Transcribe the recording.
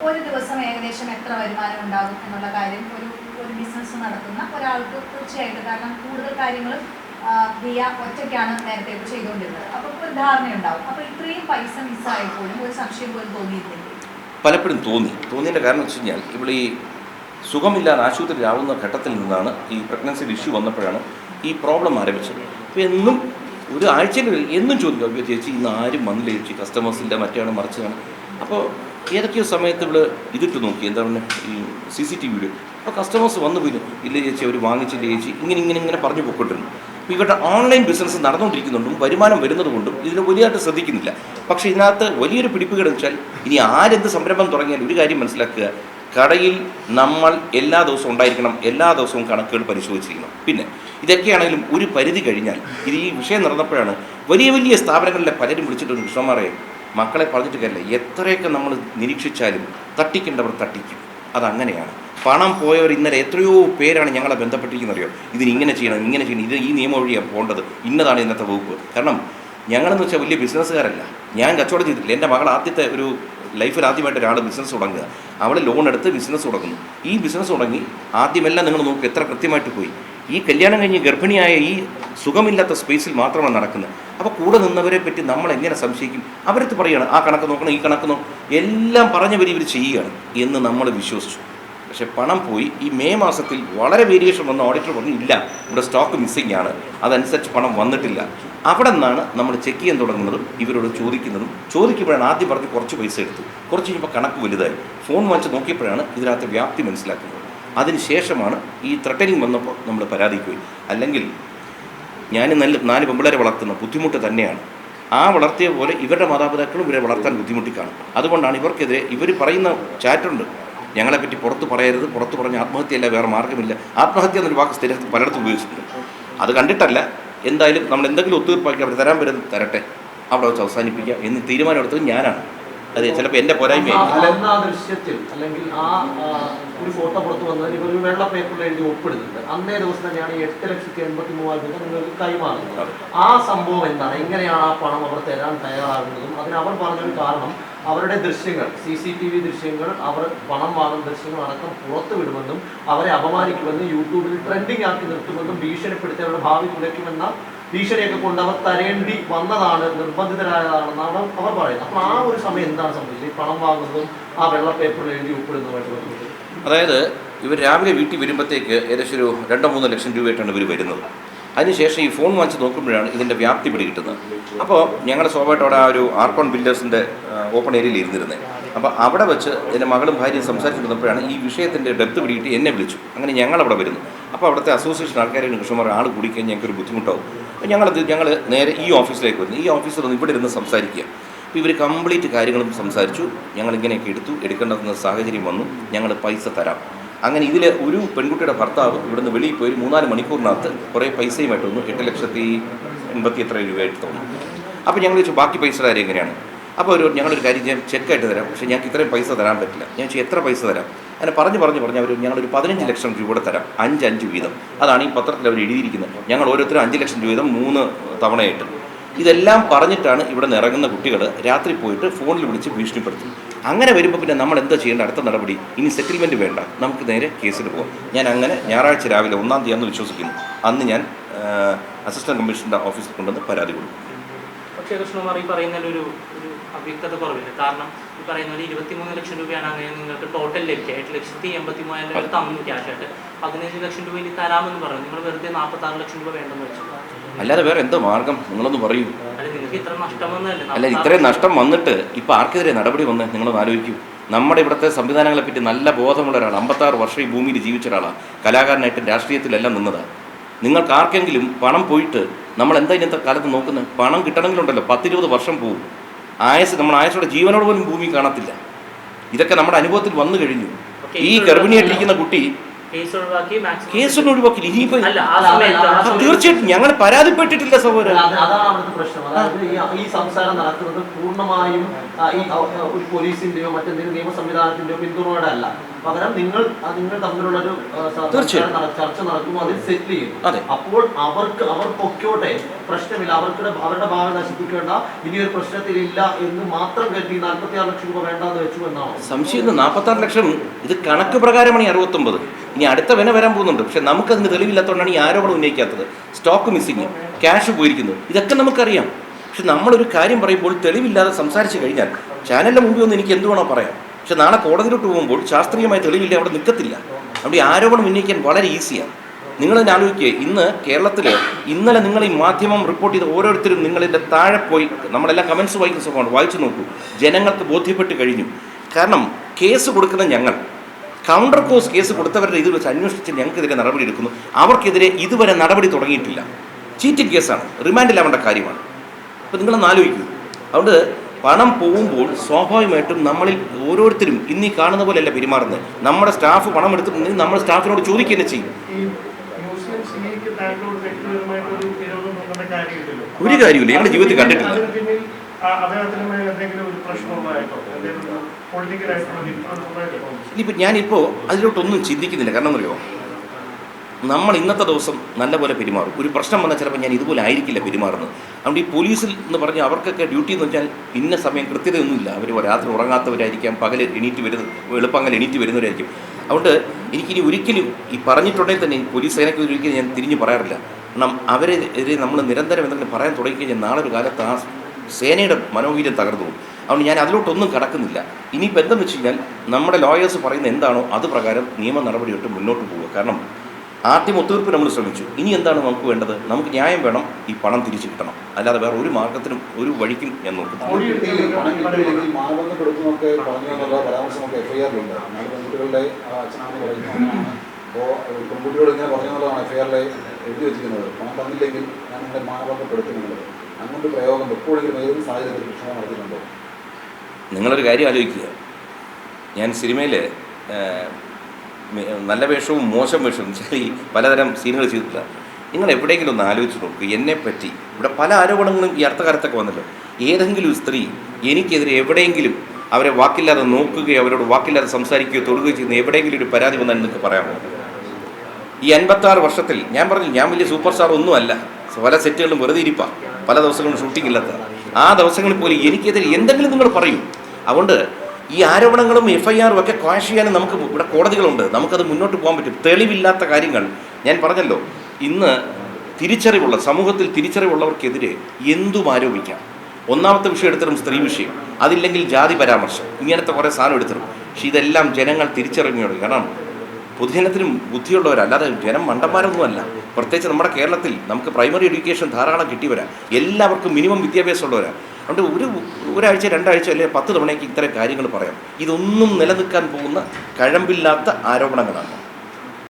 ഒരു ദിവസം ഏകദേശം എത്ര വരുമാനം ഉണ്ടാകും എന്നുള്ള കാര്യം ഒരു ഒരു ബിസിനസ് നടത്തുന്ന ഒരാൾക്ക് തീർച്ചയായിട്ടും കാരണം കൂടുതൽ കാര്യങ്ങൾ ദിയ ഒറ്റയ്ക്കാണ് നേരത്തെ ചെയ്തുകൊണ്ടിരുന്നത് അപ്പോൾ ഒരു ധാരണയുണ്ടാവും അപ്പോൾ ഇത്രയും പൈസ മിസ്സായപ്പോഴും ഒരു സംശയം പോലും തോന്നിയിരുന്നില്ല പലപ്പോഴും തോന്നി. തോന്നിയതിന്റെ കാരണം വെച്ച് കഴിഞ്ഞാൽ ഇവിടെ ഈ സുഖമില്ലാതെ ആശുപത്രിയിലാവുന്ന ഘട്ടത്തിൽ നിന്നാണ് ഈ പ്രഗ്നൻസി ഇഷ്യൂ വന്നപ്പോഴാണ് ഈ പ്രോബ്ലം ആരംഭിച്ചത്. അപ്പോൾ എന്നും ഒരു ആഴ്ചയിൽ എന്നും ചോദിക്കും അയ്യോ ചേച്ചി ഇന്ന് ആരും വന്നില്ല ചേച്ചി കസ്റ്റമേഴ്സിന്റെ മറ്റേ ആണ് മറിച്ചതാണ്. അപ്പോൾ ഏതൊക്കെയോ സമയത്ത് ഇവിടെ ഇതിട്ട് നോക്കി. എന്താ പറയുക ഈ സി സി ടി വിയുടെ അപ്പോൾ കസ്റ്റമേഴ്സ് വന്നു പോയി. ഇല്ല ചേച്ചി അവർ വാങ്ങിച്ചില്ല ചേച്ചി? ഇങ്ങനെ ഇങ്ങനെ ഇങ്ങനെ പറഞ്ഞു പൊക്കൊണ്ടിരുന്നു അപ്പോൾ ഇവരുടെ ഓൺലൈൻ ബിസിനസ് നടന്നുകൊണ്ടിരിക്കുന്നുണ്ടും വരുമാനം വരുന്നതുകൊണ്ടും ഇതിനെ വലിയതായിട്ട് ശ്രദ്ധിക്കുന്നില്ല. പക്ഷേ ഇതിനകത്ത് വലിയൊരു പിടിപ്പുകേട് വെച്ചാൽ ഇനി ആരെന്ത് സംരംഭം തുടങ്ങിയാൽ ഒരു കാര്യം മനസ്സിലാക്കുക. കടയിൽ നമ്മൾ എല്ലാ ദിവസവും ഉണ്ടായിരിക്കണം എല്ലാ ദിവസവും കണക്കുകൾ പരിശോധിച്ചിരിക്കണം. പിന്നെ ഇതൊക്കെയാണെങ്കിലും ഒരു പരിധി കഴിഞ്ഞാൽ ഇത് ഈ വിഷയം നടന്നപ്പോഴാണ് വലിയ വലിയ സ്ഥാപനങ്ങളിലെ പലരും വിളിച്ചിട്ടുണ്ട് കൃഷ്ണന്മാരെ മക്കളെ പറഞ്ഞിട്ട് കാര്യമില്ല. എത്രയൊക്കെ നമ്മൾ നിരീക്ഷിച്ചാലും തട്ടിക്കേണ്ടവർ തട്ടിക്കും. അതങ്ങനെയാണ്. പണം പോയവർ ഇന്നലെ എത്രയോ പേരാണ് ഞങ്ങളെ ബന്ധപ്പെട്ടിരിക്കുന്നത് അറിയോ? ഇതിന് ഇങ്ങനെ ചെയ്യണം ഇങ്ങനെ ചെയ്യണം. ഇത് ഈ നിയമം വഴിയാണ് പോകേണ്ടത്. ഇന്നതാണ് ഇന്നത്തെ വകുപ്പ്. കാരണം ഞങ്ങളെന്ന് വെച്ചാൽ വലിയ ബിസിനസ്സുകാരല്ല. ഞാൻ കച്ചവടം ചെയ്തിട്ടില്ല. എന്റെ മകൾ ആദ്യത്തെ ഒരു ലൈഫിൽ ആദ്യമായിട്ട് ഒരാൾ ബിസിനസ് തുടങ്ങുക. അവൾ ലോൺ എടുത്ത് ബിസിനസ് തുടങ്ങുന്നു. ഈ ബിസിനസ് തുടങ്ങി ആദ്യമെല്ലാം നിങ്ങൾ നോക്കുക എത്ര കൃത്യമായിട്ട് പോയി. ഈ കല്യാണം കഴിഞ്ഞ് ഗർഭിണിയായ ഈ സുഖമില്ലാത്ത സ്പേസിൽ മാത്രമാണ് നടക്കുന്നത്. അപ്പോൾ കൂടെ നിന്നവരെ പറ്റി നമ്മൾ എങ്ങനെ സംശയിക്കും? അവരടുത്ത് പറയുകയാണ് ആ കണക്ക് നോക്കണം ഈ കണക്ക് നോക്കണം. എല്ലാം പറഞ്ഞവർ ഇവർ ചെയ്യുകയാണ് എന്ന് നമ്മൾ വിശ്വസിച്ചു. പക്ഷെ പണം പോയി ഈ മെയ് മാസത്തിൽ വളരെ വേരിയേഷൻ വന്ന ഓഡിറ്റർ പറഞ്ഞു ഇല്ല ഇവിടെ സ്റ്റോക്ക് മിസ്സിംഗ് ആണ്. അതനുസരിച്ച് പണം വന്നിട്ടില്ല. അവിടെ നിന്നാണ് നമ്മൾ ചെക്ക് ചെയ്യാൻ തുടങ്ങുന്നതും ഇവരോട് ചോദിക്കുന്നതും. ചോദിക്കുമ്പോഴാണ് ആദ്യം പറഞ്ഞ് കുറച്ച് പൈസ എടുത്തു. കുറച്ച് കഴിഞ്ഞപ്പോൾ കണക്ക് വലുതായി. ഫോൺ വാങ്ങിച്ച് നോക്കിയപ്പോഴാണ് ഇതിനകത്ത് വ്യാപ്തി മനസ്സിലാക്കുന്നത്. അതിനുശേഷമാണ് ഈ ത്രട്ടനിങ് വന്നപ്പോൾ നമ്മൾ പരാതിക്ക് പോയി. അല്ലെങ്കിൽ ഞാൻ നല്ല നാല് പെമ്പിള്ളേരെ വളർത്തുന്ന ബുദ്ധിമുട്ട് തന്നെയാണ്. ആ വളർത്തിയ പോലെ ഇവരുടെ മാതാപിതാക്കളും ഇവരെ വളർത്താൻ ബുദ്ധിമുട്ടി കാണും അതുകൊണ്ടാണ് ഇവർക്കെതിരെ ഇവർ പറയുന്ന ചാറ്റുണ്ട്. ഞങ്ങളെപ്പറ്റി പുറത്ത് പറയരുത് പുറത്ത് പറഞ്ഞ ആത്മഹത്യയല്ല വേറെ മാർഗമില്ല. ആത്മഹത്യ എന്നൊരു വാക്ക് സ്ഥിരം പലയിടത്തും ഉപയോഗിച്ചിട്ടുണ്ട്. അത് കണ്ടിട്ടല്ല. എന്തായാലും നമ്മൾ എന്തെങ്കിലും ഒത്തുതീർപ്പാക്കി അവർ തരാൻ വരുന്നത് തരട്ടെ. അവിടെ വെച്ച് അവസാനിപ്പിക്കുക എന്ന് തീരുമാനമെടുത്തത് ഞാനാണ്. അതെ ചിലപ്പോൾ എന്റെ പോരായ്മയായിരിക്കും. അല്ലെന്ന ആ ദൃശ്യത്തിൽ അല്ലെങ്കിൽ ആ ഒരു ഫോട്ടോ പുറത്ത് വന്നതിൽ ഇവർ ഒരു വെള്ള പേപ്പറിൽ എഴുതി ഒപ്പിടുന്നുണ്ട്. അന്നേ ദിവസം തന്നെയാണ് ഈ എട്ട് ലക്ഷത്തി എൺപത്തി മൂവായിരം രൂപ നിങ്ങൾക്ക് കൈമാറുന്നത്. ആ സംഭവം എന്താണ്? എങ്ങനെയാണ് ആ പണം അവർ തരാൻ തയ്യാറാകുന്നതും അതിന് അവർ പറഞ്ഞൊരു കാരണം അവരുടെ ദൃശ്യങ്ങൾ സി സി ടി വി ദൃശ്യങ്ങൾ അവർ പണം വാങ്ങുന്ന ദൃശ്യങ്ങൾ അടക്കം പുറത്തു വിടുമെന്നും അവരെ അപമാനിക്കുമെന്നും യൂട്യൂബിൽ ട്രെൻഡിങ് ആക്കി നിർത്തുമെന്നും ഭീഷണിപ്പെടുത്തി അവരുടെ ഭാവി തുലയ്ക്കുമെന്ന ഭീഷണിയൊക്കെ കൊണ്ട് അവർ തരേണ്ടി വന്നതാണ് നിർബന്ധിതരായതാണെന്നാണ് അവർ പറയുന്നത്. അപ്പോൾ ആ ഒരു സമയം എന്താണ് സംഭവിച്ചത്? ഈ പണം വാങ്ങുന്നതും ആ വെള്ള പേപ്പറിൽ എഴുതി ഒപ്പിടുന്നതുമായിട്ട് ബന്ധപ്പെട്ട്. അതായത് ഇവർ രാവിലെ വീട്ടിൽ വരുമ്പോഴത്തേക്ക് ഏകദേശം ഒരു രണ്ടോ മൂന്നോ ലക്ഷം രൂപയായിട്ടാണ് ഇവർ വരുന്നത്. അതിനുശേഷം ഈ ഫോൺ വാങ്ങിച്ച് നോക്കുമ്പോഴാണ് ഇതിന്റെ വ്യാപ്തി പിടികിട്ടുന്നത്. അപ്പോൾ ഞങ്ങൾ സ്വാഭാവികമായിട്ട് അവിടെ ആ ഒരു ആർക്കോൺ ബിൽഡേഴ്സിന്റെ ഓപ്പൺ ഏരിയയിൽ ഇരുന്നിരുന്നത്. അപ്പോൾ അവിടെ വെച്ച് എന്റെ മകളും ഭാര്യയും സംസാരിച്ചിരുന്നപ്പോഴാണ് ഈ വിഷയത്തിന്റെ ഡെപ്ത് പിടിയിട്ട് എന്നെ വിളിച്ചു. അങ്ങനെ ഞങ്ങൾ അവിടെ വരുന്നു. അപ്പോൾ അവിടുത്തെ അസോസിയേഷൻ ആൾക്കാരെ കൃഷ്ണമാർ ആൾ കുടിക്കാൻ ഞങ്ങൾക്കൊരു ബുദ്ധിമുട്ടാവും. അപ്പോൾ ഞങ്ങളത് ഞങ്ങൾ നേരെ ഈ ഓഫീസിലേക്ക് വരുന്നു ഈ ഓഫീസിൽ ഒന്ന് ഇവിടെ ഇരുന്ന് സംസാരിക്കുക. അപ്പോൾ ഇവർ കംപ്ലീറ്റ് കാര്യങ്ങളും സംസാരിച്ചു. ഞങ്ങൾ ഇങ്ങനെയൊക്കെ എടുത്തു. എടുക്കേണ്ടതെന്ന സാഹചര്യം വന്നു. ഞങ്ങൾ പൈസ തരാം. അങ്ങനെ ഇതിൽ ഒരു പെൺകുട്ടിയുടെ ഭർത്താവ് ഇവിടുന്ന് വെളിയിൽ പോയി മൂന്നാൽ മണിക്കൂറിനകത്ത് കുറേ പൈസയുമായിട്ട് വന്നു. എട്ട് ലക്ഷത്തി എൺപത്തി എത്ര രൂപയായിട്ട് തോന്നുന്നു. അപ്പോൾ ഞങ്ങൾ ചോദിച്ചു ബാക്കി പൈസയുടെ കാര്യം എങ്ങനെയാണ്? അപ്പോൾ ഒരു ഞങ്ങളൊരു കാര്യം ഞാൻ ചെക്കായിട്ട് തരാം. പക്ഷേ ഞങ്ങൾക്ക് ഇത്രയും പൈസ തരാൻ പറ്റില്ല. ഞാൻ ചോദിച്ചു എത്ര പൈസ തരാം? അങ്ങനെ പറഞ്ഞ് പറഞ്ഞ് പറഞ്ഞ് അവർ ഞങ്ങളൊരു പതിനഞ്ച് ലക്ഷം രൂപ തരാം. അഞ്ച് അഞ്ച് വീതം. അതാണ് ഈ പത്രത്തിൽ അവർ എഴുതിയിരിക്കുന്നത്. ഞങ്ങൾ ഓരോരുത്തരും അഞ്ച് ലക്ഷം രൂപ വീതം മൂന്ന് തവണയായിട്ട്. ഇതെല്ലാം പറഞ്ഞിട്ടാണ് ഇവിടെ നിന്ന് ഇറങ്ങുന്ന കുട്ടികൾ രാത്രി പോയിട്ട് ഫോണിൽ വിളിച്ച് ഭീഷണിപ്പെടുത്തും അങ്ങനെ വരുമ്പോൾ പിന്നെ നമ്മൾ എന്താ ചെയ്യേണ്ട? അടുത്ത നടപടി. ഇനി സെറ്റിൽമെന്റ് വേണ്ട. നമുക്ക് നേരെ കേസിൽ പോകാം ഞാൻ അങ്ങനെ ഞായറാഴ്ച രാവിലെ ഒന്നാം തീയതി അന്ന് വിശ്വസിക്കുന്നു. അന്ന് ഞാൻ അസിസ്റ്റന്റ് കമ്മീഷണറുടെ ഓഫീസിൽ കൊണ്ടുവന്ന് പരാതി കൊടുക്കും. പക്ഷേ മാറി ഈ പറയുന്നതിൽ ഒരു ഒരു അവ്യക്തത കുറവില്ല. കാരണം ഈ പറയുന്ന പോലെ ഇരുപത്തിമൂന്ന് ലക്ഷം രൂപയാണ് അങ്ങനെ നിങ്ങൾക്ക് ടോട്ടൽ ലഭിക്കുക. എട്ട് ലക്ഷത്തി എൺപത്തി മൂവായിരം രൂപ തന്നു ക്യാഷായിട്ട് പതിനഞ്ച് ലക്ഷം രൂപ ഇനി തരാമെന്ന് പറഞ്ഞു. നിങ്ങൾ വെറുതെ നാൽപ്പത്തി ആറ് ലക്ഷം രൂപ വേണ്ടെന്ന് വെച്ചു. അല്ലാതെ വേറെ എന്തോ മാർഗം? നിങ്ങളൊന്ന് പറയൂ. അല്ല നിങ്ങൾക്ക് ഇത്ര നഷ്ടം വന്നതല്ലേ? അല്ല 46 ഇത്രയും നഷ്ടം വന്നിട്ട് ഇപ്പൊ ആർക്കെതിരെ നടപടി വന്ന് നിങ്ങളൊന്ന് ആലോചിക്കൂ. നമ്മുടെ ഇവിടുത്തെ സംവിധാനങ്ങളെ പറ്റി നല്ല ബോധമുള്ള ഒരാൾ അമ്പത്താറ് വർഷം ഈ ഭൂമിയിൽ ജീവിച്ച ഒരാളാണ് കലാകാരനായിട്ട് രാഷ്ട്രീയത്തിലെല്ലാം നിന്നതാണ് നിങ്ങൾക്ക് ആർക്കെങ്കിലും പണം പോയിട്ട് നമ്മൾ എന്താ ഇന്നത്തെ കാലത്ത് നോക്കുന്നത്? പണം കിട്ടണമെങ്കിലുണ്ടല്ലോ പത്തിരുപത് വർഷം പോകും ആയസ് നമ്മൾ ആയസോടെ ജീവനോട് പോലും ഭൂമി കാണത്തില്ല. ഇതൊക്കെ നമ്മുടെ അനുഭവത്തിൽ വന്നു കഴിഞ്ഞു. ഈ ഗർഭിണിയായിട്ടിരിക്കുന്ന കുട്ടി കേസൊന്നും ഒഴിവാക്കില്ല ഇനിയിപ്പോ തീർച്ചയായിട്ടും ഞങ്ങൾ പരാതിപ്പെട്ടിട്ടില്ല സഹോദരൻ. അത് അതാണ് അവിടുത്തെ പ്രശ്നം. അതായത് ഈ സംസാരം നടക്കുന്നത് പൂർണമായും ഈ ഒരു പോലീസിന്റെയോ മറ്റെന്തെങ്കിലും നിയമ സംവിധാനത്തിന്റെയോ പിന്തുണയോടെ അല്ല പകരം നിങ്ങൾ നിങ്ങൾ തമ്മിലുള്ള ഒരു ചർച്ച നടക്കുമ്പോൾ അതിൽ സെറ്റിൽ ചെയ്യും. അപ്പോൾ അവർക്ക് അവർ പൊക്കോട്ടെ. പ്രശ്നമില്ല. അവർക്ക് അവരുടെ ഭാവി നശിപ്പിക്കേണ്ട. ഇനിയൊരു പ്രശ്നത്തിലില്ല എന്ന് മാത്രം കരുതി നാൽപ്പത്തി ആറ് ലക്ഷം രൂപ വേണ്ടെന്ന് വെച്ചു എന്നാണ്? സംശയം നാൽപ്പത്താറ് ലക്ഷം. ഇത് കണക്ക് പ്രകാരമാണ് ഈ അറുപത്തൊമ്പത്. ഇനി അടുത്ത വിന വരാൻ പോകുന്നുണ്ട്. പക്ഷെ നമുക്കതിന് തെളിവില്ലാത്തതുകൊണ്ടാണ് ഈ ആരോപണം ഉന്നയിക്കാത്തത്. സ്റ്റോക്ക് മിസ്സിങ് ക്യാഷ് പോയിരിക്കുന്നു. ഇതൊക്കെ നമുക്കറിയാം. പക്ഷെ നമ്മളൊരു കാര്യം പറയുമ്പോൾ തെളിവില്ലാതെ സംസാരിച്ച് കഴിഞ്ഞാൽ ചാനലിന്റെ മുമ്പിൽ ഒന്ന് എനിക്ക് എന്തുവേണോ പറയാം. പക്ഷെ നാളെ കോടതിയിലോട്ട് പോകുമ്പോൾ ശാസ്ത്രീയമായ തെളിവില്ല അവിടെ നിൽക്കത്തില്ല. അവിടെ ആരോപണം ഉന്നയിക്കാൻ വളരെ ഈസിയാണ്. നിങ്ങൾ തന്നെ ആലോചിക്കുക ഇന്ന് കേരളത്തിൽ ഇന്നലെ നിങ്ങൾ ഈ മാധ്യമം റിപ്പോർട്ട് ചെയ്ത ഓരോരുത്തരും നിങ്ങളിന്റെ താഴെ പോയി നമ്മളെല്ലാം കമൻസ് വായിക്കുന്ന സ്വഭാവമാണ് വായിച്ചു നോക്കൂ. ജനങ്ങൾക്ക് ബോധ്യപ്പെട്ട് കഴിഞ്ഞു. കാരണം കേസ് കൊടുക്കുന്ന ഞങ്ങൾ കൗണ്ടർ കോസ് കേസ് കൊടുത്തവരുടെ ഇതിൽ വെച്ച് അന്വേഷിച്ച് ഞങ്ങൾക്കെതിരെ നടപടി എടുക്കുന്നു. അവർക്കെതിരെ ഇതുവരെ നടപടി തുടങ്ങിയിട്ടില്ല. ചീറ്റിംഗ് കേസാണ് റിമാൻഡിലാവേണ്ട കാര്യമാണ്. അപ്പോൾ നിങ്ങളൊന്ന് ആലോചിക്കൂ. അതുകൊണ്ട് പണം പോകുമ്പോൾ സ്വാഭാവികമായിട്ടും നമ്മളിൽ ഓരോരുത്തരും ഇന്ന് കാണുന്ന പോലെയല്ല പെരുമാറുന്നത്. നമ്മുടെ സ്റ്റാഫ് പണം എടുത്തിട്ടുണ്ടെങ്കിൽ നമ്മൾ സ്റ്റാഫിനോട് ചോദിക്കുക തന്നെ ചെയ്യും. ഒരു കാര്യമില്ല ഞങ്ങളുടെ ജീവിതത്തിൽ കണ്ടിട്ടില്ല. ഇനിയിപ്പോൾ ഞാനിപ്പോൾ അതിലോട്ടൊന്നും ചിന്തിക്കുന്നില്ല. കാരണം എന്നറിയോ നമ്മൾ ഇന്നത്തെ ദിവസം നല്ലപോലെ പെരുമാറും. ഒരു പ്രശ്നം വന്നാൽ ചിലപ്പോൾ ഞാൻ ഇതുപോലെ ആയിരിക്കില്ല പെരുമാറുന്നത്. അതുകൊണ്ട് ഈ പോലീസിൽ എന്ന് പറഞ്ഞാൽ അവർക്കൊക്കെ ഡ്യൂട്ടി എന്ന് വെച്ചാൽ ഇന്ന സമയം കൃത്യതയൊന്നുമില്ല. അവർ രാത്രി ഉറങ്ങാത്തവരായിരിക്കാം പകൽ എണീറ്റ് വരുന്നത് എളുപ്പങ്ങൾ എണീറ്റ് വരുന്നവരായിരിക്കും. അതുകൊണ്ട് എനിക്കിനി ഒരിക്കലും ഈ പറഞ്ഞിട്ടുണ്ടെങ്കിൽ തന്നെ പോലീസ് സേനയ്ക്ക് ഒരിക്കലും ഞാൻ തിരിഞ്ഞു പറയാറില്ല. കാരണം അവരെ എതിരെ നമ്മൾ നിരന്തരം എന്തെങ്കിലും പറയാൻ തുടങ്ങിക്കഴിഞ്ഞാൽ നാളെ ഒരു കാലത്ത് ആ സേനയുടെ മനോവീര്യം തകർന്നു പോകും. അതുകൊണ്ട് ഞാൻ അതിലോട്ടൊന്നും കടക്കുന്നില്ല. ഇനിയിപ്പോൾ എന്തെന്ന് വെച്ച് കഴിഞ്ഞാൽ നമ്മുടെ ലോയേഴ്സ് പറയുന്ന എന്താണോ അത് പ്രകാരം നിയമ നടപടിയൊട്ട് മുന്നോട്ട് പോവുക. കാരണം ആദ്യം ഒത്തുതീർപ്പ് നമ്മൾ ശ്രമിച്ചു. ഇനി എന്താണ് നമുക്ക് വേണ്ടത്? നമുക്ക് ന്യായം വേണം ഈ പണം തിരിച്ചു കിട്ടണം. അല്ലാതെ വേറെ ഒരു മാർഗത്തിനും ഒരു വഴിക്കും ഞാൻ നോക്കുന്നു അപ്പോൾ തന്നില്ലെങ്കിൽ ഞാൻ പ്രയോഗം എപ്പോഴെങ്കിലും ഏതെങ്കിലും സാഹചര്യത്തിൽ കൃഷ്ണ നടത്തിയിട്ടുണ്ടോ? നിങ്ങളൊരു കാര്യം ആലോചിക്കുക. ഞാൻ സിനിമയിൽ നല്ല വേഷവും മോശം വേഷവും ശരി പലതരം സീനുകൾ ചെയ്തിട്ടില്ല. നിങ്ങൾ എവിടെയെങ്കിലും ഒന്ന് ആലോചിച്ച് നോക്കുക എന്നെപ്പറ്റി ഇവിടെ പല ആരോപണങ്ങളും ഈ അർത്ഥകാലത്തൊക്കെ വന്നല്ലോ. ഏതെങ്കിലും സ്ത്രീ എനിക്കെതിരെ എവിടെയെങ്കിലും അവരെ വാക്കില്ലാതെ നോക്കുകയോ അവരോട് വാക്കില്ലാതെ സംസാരിക്കുകയോ തൊടുകയോ ചെയ്യുന്ന എവിടെയെങ്കിലും ഒരു പരാതി വന്നാൽ നിങ്ങൾക്ക് പറയാമോ? ഈ അൻപത്താറ് വർഷത്തിൽ ഞാൻ പറഞ്ഞു ഞാൻ വലിയ സൂപ്പർ സ്റ്റാർ ഒന്നുമല്ല പല സെറ്റുകളിലും വെറുതെ ഇരിപ്പാ. പല ദിവസങ്ങളും ഷൂട്ടിംഗ് ഇല്ലാത്ത. ആ ദിവസങ്ങളിൽ പോലും എനിക്കെതിരെ എന്തെങ്കിലും നിങ്ങൾ പറയും. അതുകൊണ്ട് ഈ ആരോപണങ്ങളും എഫ് ഐ ആറും ഒക്കെ ക്വാഷ് ചെയ്യാനും നമുക്ക് ഇവിടെ കോടതികളുണ്ട്. നമുക്കത് മുന്നോട്ട് പോകാൻ പറ്റും. തെളിവില്ലാത്ത കാര്യങ്ങൾ. ഞാൻ പറഞ്ഞല്ലോ ഇന്ന് തിരിച്ചറിവുള്ള സമൂഹത്തിൽ തിരിച്ചറിവുള്ളവർക്കെതിരെ എന്തും ആരോപിക്കാം. ഒന്നാമത്തെ വിഷയം എടുത്തരും സ്ത്രീ വിഷയം. അതില്ലെങ്കിൽ ജാതി പരാമർശം. ഇങ്ങനത്തെ കുറേ സാധനം എടുത്തരും പക്ഷെ ഇതെല്ലാം ജനങ്ങൾ തിരിച്ചറിഞ്ഞോളൂ. കാരണം പൊതുജനത്തിനും ബുദ്ധിയുള്ളവരല്ലാതെ ജനം മണ്ടന്മാരൊന്നുമല്ല. പ്രത്യേകിച്ച് നമ്മുടെ കേരളത്തിൽ നമുക്ക് പ്രൈമറി എഡ്യൂക്കേഷൻ ധാരാളം കിട്ടിയവരാ. എല്ലാവർക്കും മിനിമം വിദ്യാഭ്യാസം വിദ്യാഭ്യാസമുള്ളവരാ. അതുകൊണ്ട് ഒരു ഒരാഴ്ച രണ്ടാഴ്ച അല്ലെങ്കിൽ പത്ത് തവണയ്ക്ക് ഇത്തരം കാര്യങ്ങൾ പറയാം. ഇതൊന്നും നിലനിൽക്കാൻ പോകുന്ന കഴമ്പില്ലാത്ത ആരോപണങ്ങളാണ്.